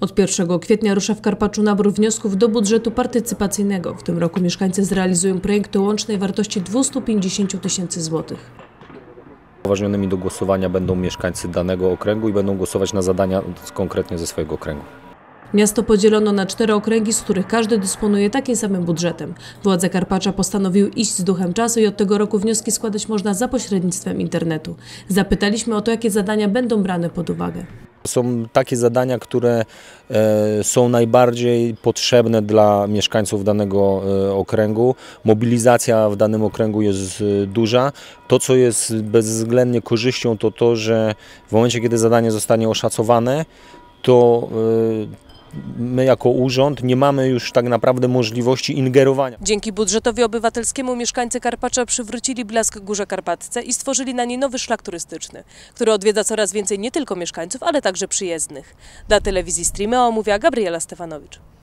Od 1 kwietnia rusza w Karpaczu nabór wniosków do budżetu partycypacyjnego. W tym roku mieszkańcy zrealizują projekt o łącznej wartości 250 tysięcy złotych. Uważnionymi do głosowania będą mieszkańcy danego okręgu i będą głosować na zadania konkretnie ze swojego okręgu. Miasto podzielono na cztery okręgi, z których każdy dysponuje takim samym budżetem. Władze Karpacza postanowiły iść z duchem czasu i od tego roku wnioski składać można za pośrednictwem internetu. Zapytaliśmy o to, jakie zadania będą brane pod uwagę. Są takie zadania, które e, są najbardziej potrzebne dla mieszkańców danego e, okręgu. Mobilizacja w danym okręgu jest e, duża. To, co jest bezwzględnie korzyścią, to to, że w momencie, kiedy zadanie zostanie oszacowane, to my jako urząd nie mamy już tak naprawdę możliwości ingerowania. Dzięki budżetowi obywatelskiemu mieszkańcy Karpacza przywrócili blask Górze Karpatce i stworzyli na niej nowy szlak turystyczny, który odwiedza coraz więcej nie tylko mieszkańców, ale także przyjezdnych. Dla telewizji Streamy omówiła Gabriela Stefanowicz.